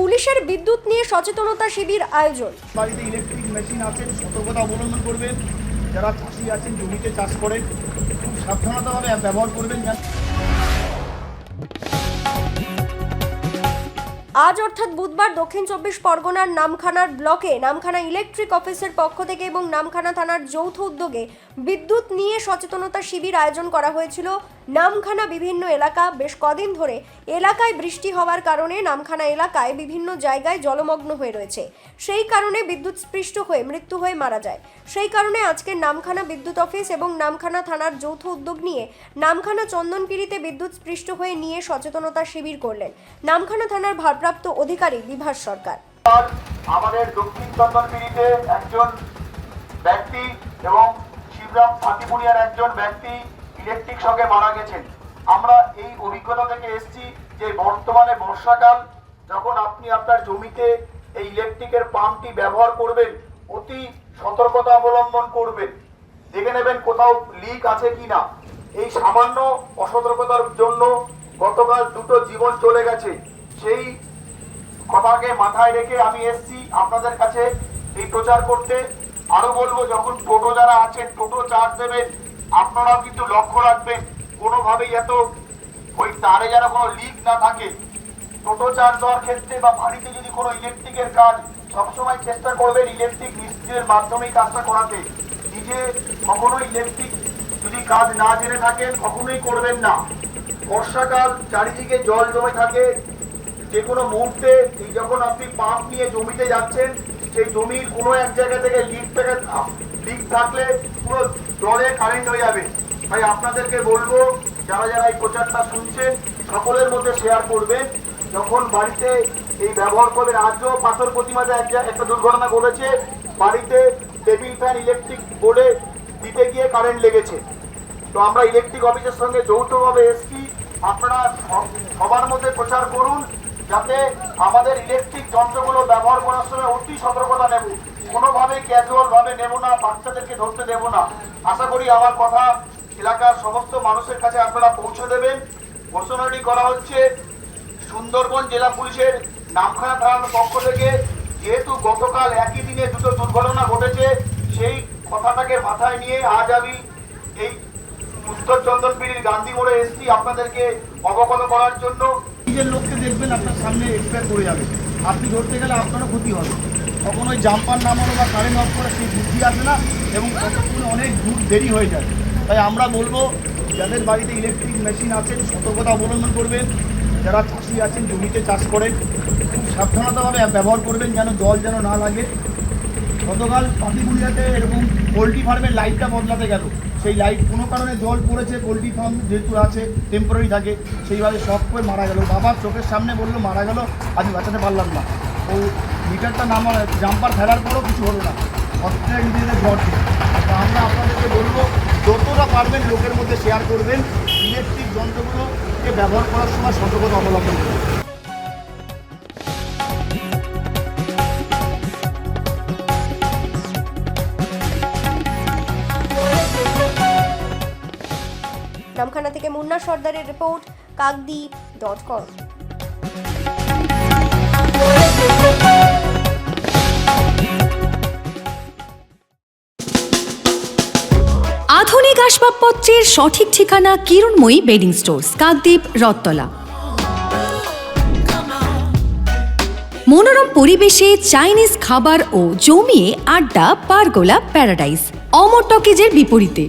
পুলিশের বিদ্যুৎ নিয়ে সচেতনতা শিবির আয়োজন। বাড়িতে ইলেকট্রিক মেশিন আছে, সতর্কতা অবলম্বন করবেন। যারা চাষি আছেন, জমিতে চাষ করেন খুব সাবধানতাভাবে ব্যবহার করবেন। আজ অর্থাৎ বুধবার দক্ষিণ চব্বিশ পরগনার নামখানার ব্লকে নামখানা ইলেকট্রিক অফিসের পক্ষ থেকে এবং নামখানা থানার যৌথ উদ্যোগে বিদ্যুৎ নিয়ে সচেতনতা শিবির আয়োজন করা হয়েছিল। নামখানা বিভিন্ন এলাকা বেশ কদিন ধরে এলাকায় বৃষ্টি হওয়ার কারণে নামখানা এলাকায় বিভিন্ন জায়গায় জলমগ্ন হয়ে রয়েছে। সেই কারণে বিদ্যুৎ স্পৃষ্ট হয়ে মৃত্যু হয়ে মারা যায়। সেই কারণে আজকে নামখানা বিদ্যুৎ অফিস এবং নামখানা থানার যৌথ উদ্যোগ নিয়ে নামখানা চন্দনপিড়িতে বিদ্যুৎ স্পৃষ্ট হয়ে নিয়ে সচেতনতা শিবির করলেন। নামখানা থানার ভারপ্রাপ্ত অধিকারী বিভাস সরকার। আমাদের দক্ষিণ চন্দনপিড়িতে একজন ব্যক্তি এবং শিবরাম ফাতিপুরিয়ার একজন ব্যক্তি ইলেকট্রিক শকে মারা গেছেন। আমরা এই অভিজ্ঞতা থেকে এসেছি যে বর্তমানে বর্ষাকাল, যখন আপনি আপনার জমিতে এই ইলেকট্রিকের পাম্পটি ব্যবহার করবেন, অতি সতর্কতা অবলম্বন করবেন। দেখে নেবেন কোথাও লিক আছে কিনা। এই সামান্য অসতর্কতার জন্য গতকাল দুটো জীবন চলে গেছে। সেই কথাকে মাথায় রেখে আমি এসছি আপনাদের কাছে এই প্রচার করতে। আরও বলব, যখন টোটো যারা আছেন, টোটো চার্জ দেবেন আপনারাও কিন্তু লক্ষ্য রাখবেন, কোনোভাবেই এত ওই তারে যেন কোনো লিক না থাকে। টোটো চার্জ দেওয়ার ক্ষেত্রে বা বাড়িতে যদি কোনো ইলেকট্রিকের কাজ সবসময় চেষ্টা করবেন ইলেকট্রিক মিস্ত্রির মাধ্যমেই কাজটা করাতে। নিজে কখনোই ইলেকট্রিক যদি কাজ না জেনে থাকেন, কখনোই করবেন না। বর্ষাকাল চারিদিকে জল জমে থাকে যে কোনো মুহূর্তে যখন আপনি পাম্প নিয়ে জমিতে যাচ্ছেন, সেই জমির কোনো এক জায়গা থেকে লিক থেকে লিক থাকলে পুরো জলে কারেন্ট হয়ে যাবে। তাই আপনাদেরকে বলব, যারা যারা এই প্রচারটা শুনছেন, সকলের মধ্যে শেয়ার করবেন। যখন বাড়িতে এই ব্যবহার করবেন, আজও পাথর প্রতিমাতে এক একটা দুর্ঘটনা ঘটেছে, বাড়িতে টেবিল ফ্যান ইলেকট্রিক বোর্ডে দিতে গিয়ে কারেন্ট লেগেছে। তো আমরা ইলেকট্রিক অফিসের সঙ্গে যৌথভাবে এসছি। আপনারা সবার মধ্যে প্রচার করুন। যাতে আমাদের ইলেকট্রিক যন্ত্রগুলো ব্যবহার করার সময় অতি সতর্কতা নেব। কোনোভাবে ক্যাজুয়াল ভাবে নেব না, বাচ্চাদেরকে ধরতে দেব না। আশা করি আমার কথা এলাকার সমস্ত মানুষের কাছে আপনারা পৌঁছে দেবেন। ঘোষণাটি করা হচ্ছে, সুন্দরবন জেলা পুলিশের নামখানা থানার পক্ষ থেকে। যেহেতু গতকাল একই দিনে দুটো দুর্ঘটনা ঘটেছে, সেই কথাটাকে মাথায় নিয়ে আজ আমি এই উত্তর চন্দনপিড়ির গান্ধী মোড়ে এসছি আপনাদেরকে অবগত করার জন্য। নিজের লোককে দেখবেন, আপনার সামনে এক্সপায়ার করে যাবে। আপনি ধরতে গেলে আপনারও ক্ষতি হবে। তখন ওই জাম্পার নামানো বা কারেন্ট অফ করা সেই বুদ্ধি আসে না এবং ততক্ষণ অনেক দূর দেরি হয়ে যায়। তাই আমরা বলব, যাদের বাড়িতে ইলেকট্রিক মেশিন আছে, সতর্কতা অবলম্বন করবেন। যারা চাষি আছেন, জমিতে চাষ করেন, খুব সাবধানতাভাবে ব্যবহার করবেন যেন জল যেন না লাগে। গতকাল পাতিগুড়িয়াতে এরকম পোলট্রি ফার্মের লাইটটা বদলাতে গেল। সেই লাইট কোনো কারণে জল পড়েছে, পোলট্রি ফার্ম যেহেতু আছে টেম্পোরারি থাকে, সেইভাবে শখ করে মারা গেল। বাবার চোখের সামনে বলল, মারা গেল আমি বাঁচাতে পারলাম না। ও মিটারটা নামা জাম্পার ফেলার পরও কিছু হলো না। অস্ট্রেলিয়া নিজেদের থেকে তো আমরা আপনাদেরকে বলব, যতটা পারবেন লোকের মধ্যে শেয়ার করবেন। ইলেকট্রিক যন্ত্রগুলোকে ব্যবহার করার সময় সতর্কতা অবলম্বন করবেন নামখানা থেকে মুন্না সর্দারের রিপোর্ট কাকদ্বীপ ডট কম আধুনিক আসবাবপত্রের সঠিক ঠিকানা কিরণময়ী বেডিং স্টোর্স, কাকদ্বীপ, রত্তলা। মনোরম পরিবেশে চাইনিজ খাবার ও জমিয়ে আড্ডা পারগোলা প্যারাডাইস অমর টকিজের বিপরীতে।